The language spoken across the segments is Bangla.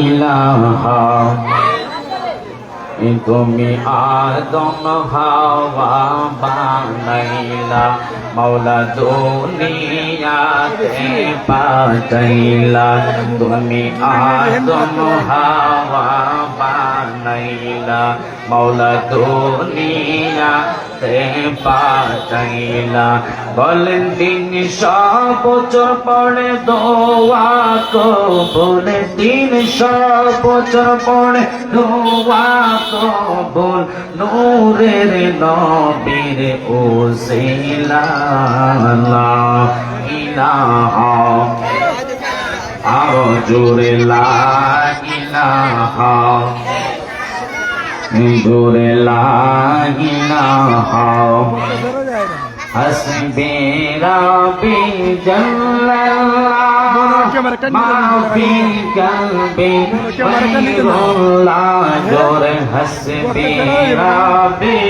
ইলাহা। তুমি আদম হাওয়া বানাইলা মৌলা দুনিয়াতে পাঠাইলা। তুমি আদম হাওয়া বানাইলা মৌলা দুনিয়াতে পাঠাইলা বলেন দিন সব বছর পরে দোয়া কবুল। দিন সব বছর পরে দোয়া কবুল। নূরের নবীর ওসিলা ইলাহা। আরও জোরে, লা ইলাহা। গোরে হসবে রবি মাফি কলবে গোরে হসবে রবি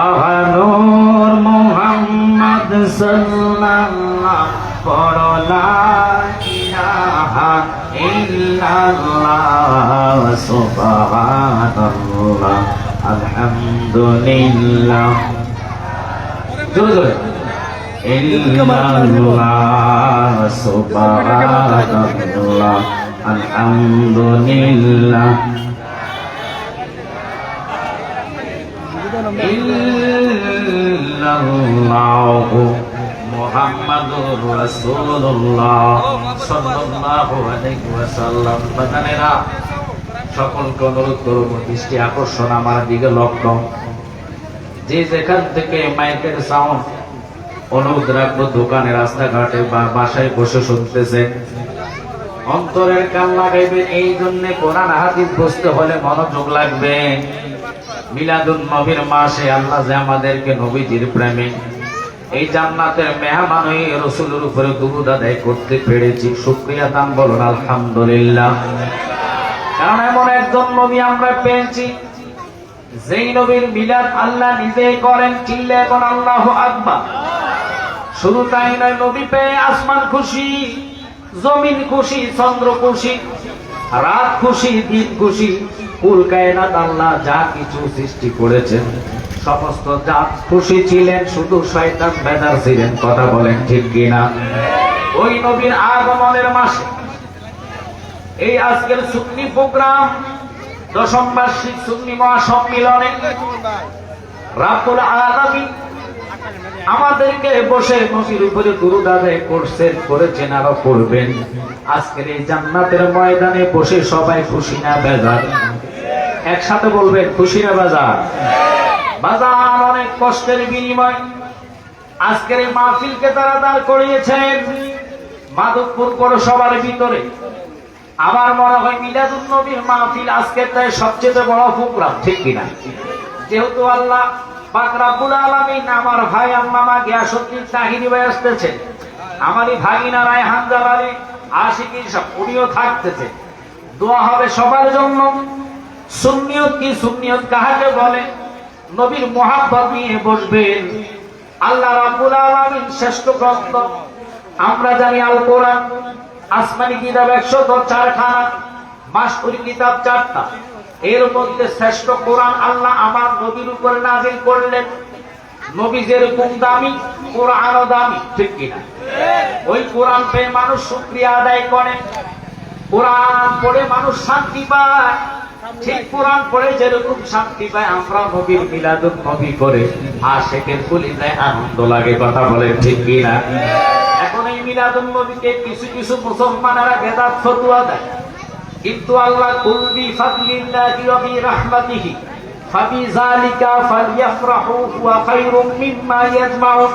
আহ নূর মোহাম্মদ সাল্লাল্লাহু সুবহানাল্লাহ আলহামদুলিল্লাহ জোরে জোরে। ইল্লাল্লাহ সুবহানাল্লাহ আলহামদুলিল্লাহ। ইল্লাল্লাহু মুহাম্মাদুর রাসূলুল্লাহ সাল্লাল্লাহু আলাইহি ওয়াসাল্লাম। বাজানেরা, সকলকে অনুরোধ করব, দৃষ্টি আকর্ষণ আমার দিকে লক্ষ্য যে যেখান থেকে মাইকের সাউন্ড অনুরোধ রাখব, দোকানে, রাস্তাঘাটে বা বাসায় বসে শুনতেছে অন্তরের কান লাগাইবে এই জন্য কোরআন হাদিস বসতে হলে মনোযোগ লাগবে। মিলাদুন নবীর মাসে আল্লাহ যে আমাদেরকে নবীজির প্রেমে এই জান্নাতের মেহমান হয়ে রসুলের উপরে দুরুদ আদায় করতে পেরেছি। শুক্রিয়া দান বলুন, আলহামদুলিল্লাহ। কারণ এমন একজন নবী আমরা পেয়েছি, যেই নবীর মিলাদ আল্লাহ নিজেই করেন, চিল্লে এখন আল্লাহ আকবার। শুধু তাই নয়, নবী পেয়ে আসমান খুশি, জমিন খুশি, চন্দ্র খুশি, রাত খুশি, দিন খুশি, কুল কায়নাত আল্লাহ যা কিছু সৃষ্টি করেছেন। সমস্ত জাত খুশি ছিলেন, শুধু শয়তান বেদার ছিলেন, কথা বলেন ঠিক কিনা? ওই নবীর আগমনের মাসে, এই আজকের সুন্নি প্রোগ্রাম দশম বার্ষিক সুন্নি মহাসম্মিলনে রাতুল আলামী আমাদেরকে বসে নদীর উপরে দুরুদ আদায় করছেন করেছেন আরও করবেন আজকের এই জান্নাতের ময়দানে বসে সবাই খুশি না বেজার? একসাথে বলবেন, খুশি না বাজার? বাজার অনেক কষ্টের বিনিময়। আজকের এই মাহফিলকে তারা দাঁড় করিয়েছেন মাধবপুর পৌরসভার ভিতরে। আমার মনে হয় মিলাদুল নবীর মাহফিল আজকের তাই সবচেয়ে বড় প্রোগ্রাম, ঠিক কিনা? যেহেতু আল্লাহ পাক রাব্বুল আলামিন আমার ভাই আম্মামা গিয়াসউদ্দিন তাহিরি ভাই আসতেছে আমারই ভাগিনা রায় হামজাল আলী আশিকি সব, উনিও থাকতেছে। দোয়া হবে সবার জন্য। সুন্নিয়ত কি সুন্নিয়ত কাহাকে বলে? নবীর মোহাব্বত নিয়ে বসবেন। আল্লাহ রাব্বুল আলামিন শ্রেষ্ঠ গ্রন্থ। আমরা জানি আল কোরআন আসমানি কিতাব একশো চারখানা, মাসকুরি কিতাব চারটা। এর মধ্যে শ্রেষ্ঠ কোরআন আল্লাহ আমার নবীর উপরে নাজিল করলেন। নবী যেরকম দামি, কোরআনও দামি, ঠিক কিনা? ওই কোরআন পেয়ে মানুষ শুক্রিয়া আদায় করে। কোরআন পড়ে মানুষ শান্তি পায়। ঠিক কোরআন পড়ে যেরকম শান্তি পায়, আমরা নবীর মিলাদুল নবী করে আশেকের কুলি দেয় আনন্দ লাগে, কথা বলে ঠিক কিনা? এখন এই মিলাদুল নবীকে কিছু কিছু মুসলমানেরা বেদাত ফতুয়া দেয়। কিন্তু আল্লাহ কুলবি ফাদলিল্লাহি ওয়া বি ওয়া মিম্মা ইয়াজমাউন।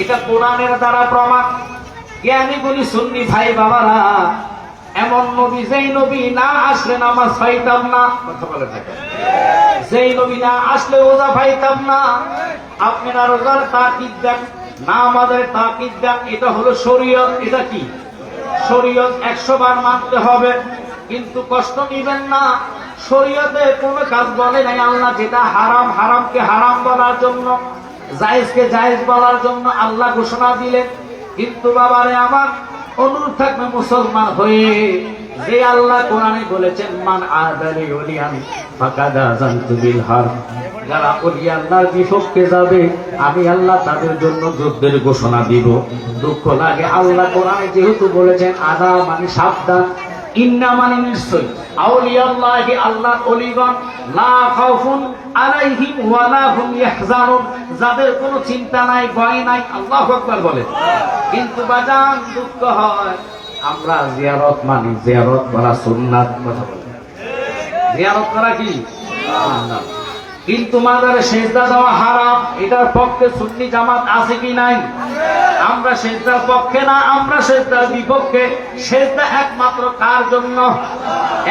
এটা কোরআনের দ্বারা প্রমাণ। জ্ঞানী বলি সুন্নি ভাই বাবারা এমন নবী যেই নবী না আসলে নামাজ পাইতাম না। কথা বলে থাকে যেই নবী না আসলে রোজা পাইতাম না। আপনারা রোজার তাকিদ দেন না আমাদের তাকিদ দেন এটা হলো শরীয়ত এটা কি? শরীয়ত একশো বার মানতে হবে কিন্তু কষ্ট নিবেন না। শরীয়তে কোনো কাজ বলে নাই আল্লাহ যেটা হারাম হারামকে হারাম বলার জন্য জায়েজকে জায়েজ বলার জন্য আল্লাহ ঘোষণা দিলেন। কিন্তু বাবারে আমার অনুরোধ থাকবে মুসলমান হয়ে। যে আল্লাহ কোরআনে বলেছেন, মান আদালি ওলিয়ান ফাকাদা জানতু বিল হার যারা ওলি আল্লাহর বিপক্ষে যাবে, আমি আল্লাহ তাদের জন্য যুদ্ধের ঘোষণা দিব। দুঃখ লাগে আল্লাহ কোরআনে যেহেতু বলেছেন আদা মানে সাবধান। ইন্না মানে নিশ্চয়। আউলিয়াল্লাহি আল্লাহ অলিগণ, লা খাউফুন আলাইহিম ওয়া লা হুম ইয়াহজানুন। যাদের কোনো চিন্তা নাই, ভয় নাই, আল্লাহু আকবার বলে। কিন্তু বাজান দুঃখ হয়, আমরা জিয়ারত মানি, জিয়ারত করা সুন্নাত কথা বলি। জিয়ারত করা কি? সুন্নাত। কিন্তু মাদারে সেজদা দেওয়া হারাম। এটার পক্ষে সুন্নি জামাত আছে কি নাই? আমরা সেজদার পক্ষে না, আমরা সেজদার বিপক্ষে। সেজদা একমাত্র কার জন্য?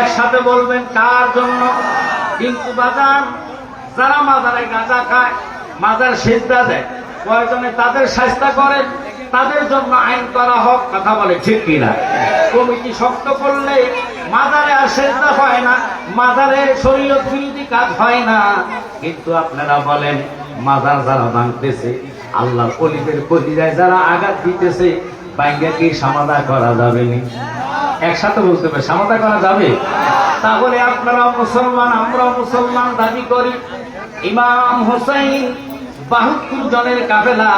একসাথে বলবেন কার জন্য? কিন্তু বাজান যারা মাজারে গাঁজা খায়, মাজার সেজদা দেয়। কয়জনে তাদের চেষ্টা করেন তাদের জন্য আইন করা হোক, কথা বলে ঠিক কিনা? কমিটি শক্ত করলে মাজারে আর সেজদা হয় না। মাজারে শরীয়ত বিরোধী কাজ হয় না। কিন্তু আপনারা বলেন, মাজার যারা ভাঙতেছে আল্লাহ কলিদের কলিজায় যারা আঘাত দিতেছে, বাইঙ্গা কি সমাধা করা যাবে নি? একসাথে বলতে পারে সমাধা করা যাবে? তাহলে আপনারা মুসলমান, আমরা মুসলমান দাবি করি, ইমাম হোসাইন বাহাত্তর জনের কাফেলা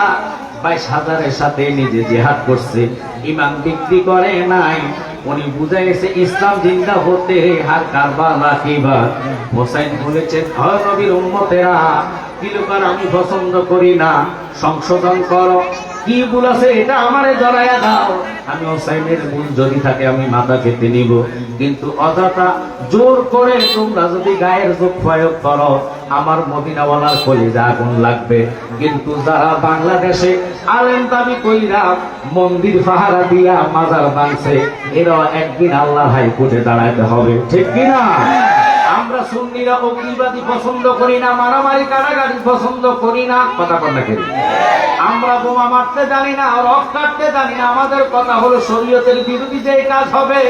বাইশ হাজারের সাথে নিজে জেহাদ করছে। ইমাম বিক্রি করে নাই উনি বুঝে গেছে, ইসলাম জিন্দা হতে হার কারবা রাখিবা হোসাইন বলেছেন হর নবীর উম্মতেরা কিলোকার আমি পছন্দ করি না, সংশোধন করো। কি ভুল এটা আমারে জড়াইয়া দাও। আমি হোসাইনের ভুল যদি থাকে, আমি মাথা খেতে নিব। কিন্তু অযথা জোর করে তোমরা যদি গায়ের যোগ প্রয়োগ করো, আমার মদিনাওয়ালার কলিজা আগুন লাগবে। কিন্তু যারা বাংলাদেশে দাবি কইরা মন্দির পাহারা দিয়া মাজার বাংছে এরা একদিন আল্লাহ হাইকোর্টে দাঁড়াইতে হবে। ঠিক কিনা? সুন্নিরা অগ্নিবাদী পছন্দ করি না, মারামারি কারাগারি পছন্দ করি না। কথা করি আমরা বোমা মারতে জানি না, রক কাটতে জানি না। আমাদের কথা হলো শরীয়তের বিরোধী যে কাজ হবে,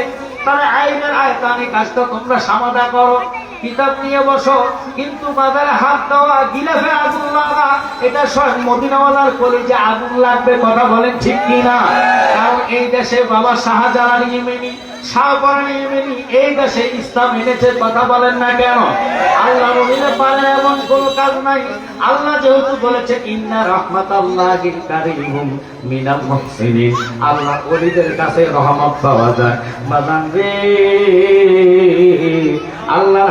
তাহলে আইনের আয়তানি কাজটা তোমরা সমাধা করো। কিতাব নিয়ে বসো, কিন্তু বাজারে হাত দেওয়া গিলাফে আগুন লাগা এটা স্বয়ং মদিনাওয়ালার কলেজে আগুন লাগবে কথা বলেন ঠিক কিনা? কারণ এই দেশে বাবা শাহজালাল শাহপরান ইয়েমেনি এই দেশে ইসলাম এনেছে, কথা বলেন না কেন? আল্লাহ নবীরে পারে এমন কোন কাজ নাই। আল্লাহ যেহেতু বলেছে, ইন্না রহমত আল্লাহ কারিম মিনাল মুহসিনিন। আল্লাহ ওলিদের কাছে রহমত পাওয়া যায়। বাদান রে।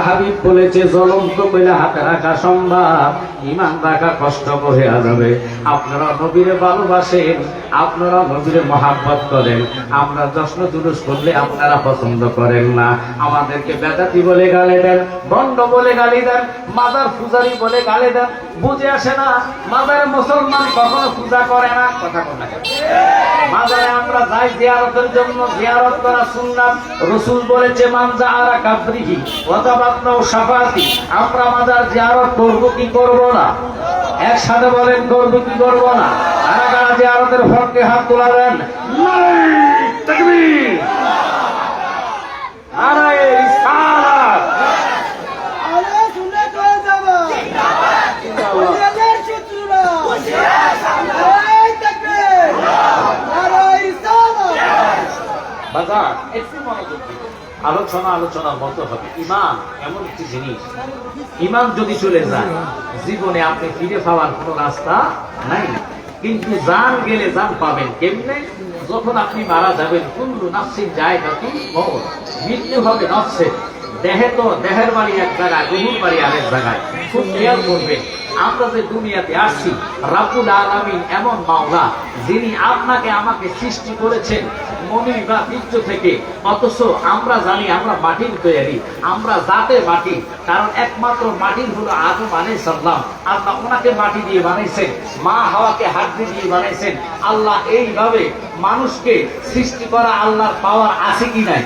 আল্লাহর হাবিব বলেছে জ্বলন্ত কইলে হাতে রাখা সম্ভব। ইমান রাখা কষ্ট হয়ে যাবে আপনারা নবীরে ভালোবাসেন, আপনারা নবীরে মহাব্বত করেন। আমরা যশ্ন জুলুস করলে আপনারা পছন্দ করেন না। আমাদেরকে বেদাতি বলে গালি দেন বন্ড বলে গালি দেন, মাদার পূজারি বলে গালি দেন, বুঝে আসে না, মাদার মুসলমান কখনো পূজা করে না, কথা কোন না মাজারে আমরা যাই জিয়ারতের জন্য, জিয়ারত করা শুনলাম রসুল বলেছে, মান যাআরা কাবরিহি ওয়াতাবান্না শাফাতি আমরা মাজার জিয়ারত করব কি করব না? একসাথে বলেন, করব কি করব না? কারা কারা জিয়ারতের ফরকে হাত তোলা দেন তাকবীর নারায়ে রিসালাত আরে শুনে কয়ে যাবা ওদের শত্রুরা এই তাকবীর আরে ইসলাম বাজার একটু মনোযোগ দিন। আলোচনা আলোচনার মতো হবে। ইমান এমন একটি জিনিস। ইমান যদি চলে যায়, জীবনে আপনি ফিরে পাওয়ার কোনো রাস্তা নাই। কিন্তু যান গেলে যান পাবেন। কেমনে? যখন আপনি মারা যাবেন, কুল্লু নাফসির যায় নাকি মৃত্যু হবে নফসের। দেহে তো দেহের বাড়ি এক জায়গায় রুহুর বাড়ি আরেক জায়গায়। খুব খেয়াল করবেন আমরা যে দুনিয়াতে আসছি রাবুল আলামিন এমন মাওলা, যিনি আপনাকে আমাকে সৃষ্টি করেছেন মনির বা বীর্য থেকে। অথচ আমরা জানি আমরা মাটির তৈরি, আমরা জাতে মাটি, কারণ একমাত্র মাটির হলো আদম আলাই সাল্লাম আল্লাহ ওনাকে মাটি দিয়ে বানাইছেন মা হাওয়াকে হাড্ডি দিয়ে বানাইছেন আল্লাহ এইভাবে মানুষকে সৃষ্টি করা আল্লাহর পাওয়ার আছে কি নাই?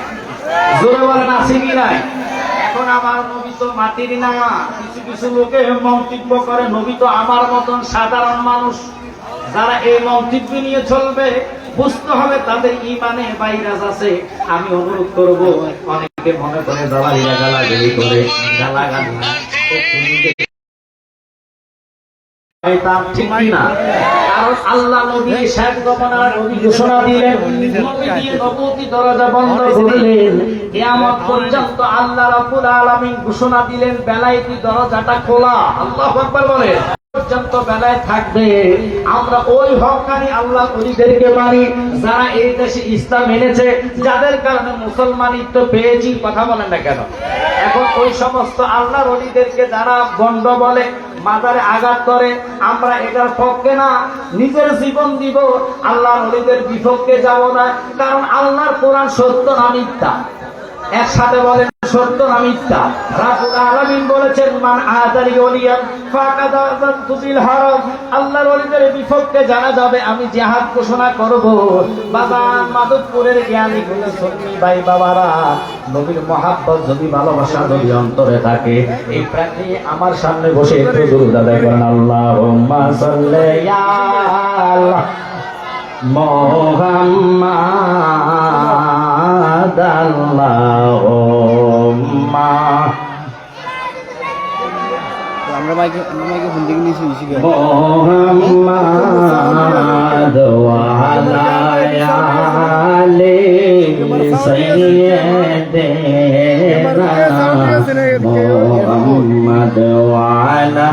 জোরে বলেন, আছে কি নাই? এখন আমার নবী তো মাটির না। কিছু কিছু লোকে মন্তব্য করে, নবী তো আমার মতন সাধারণ মানুষ। যারা এই মন্তব্য নিয়ে চলবে, বুঝতে হবে তাদের ইমানে ভাইরাস আছে। আমি অনুরোধ করব, অনেকে মনে করে জ্বালা গালা গালি করে একটু নিজে ঘোষণা দিলেন দরজাটা খোলা। পর্যন্ত বেলায় থাকবে। আমরা ওই হকানি আল্লাহ অলিদেরকে মানি, যারা এই দেশে ইসলাম এনেছে, যাদের কারণে মুসলমানিত্ব পেয়েছি, কথা বলেন না কেন? এখন ওই সমস্ত আল্লাহ অলিদেরকে যারা গন্ড বলে মাজারে আঘাত করে, আমরা এটার পক্ষে না। নিজের জীবন দিব, আল্লাহ নদীদের বিপক্ষে যাব না, কারণ আল্লাহর কোরআন সত্য না মিথ্যা। একসাথে বলেন, সত্য না মিথ্যা। রাসুল আলামিন বলেছেন, মান আদারি ওলিয়ান, ফাকাদ আযানতু বিল হারাম। আল্লাহর ওলিদের বিপক্ষে জানা যাবে, আমি জিহাদ ঘোষণা করব। বাজান মাদকপুরের জ্ঞানী গুলো সুন্নি ভাই বাবারা, নবীর মহাব্বত যদি ভালোবাসা যদি অন্তরে থাকে, এই প্রাণী আমার সামনে বসে একটু দুরূদ আদায় করেন। আল্লাহুম্মা সাল্লি আলা মোহাম্মদ। আল্লাহুম্মা আমরা মাইকে মাইকে ফোন থেকে নিয়েছি বেশি মোহাম্মদ ওয়ালা আলি মোহাম্মদ ওয়ালা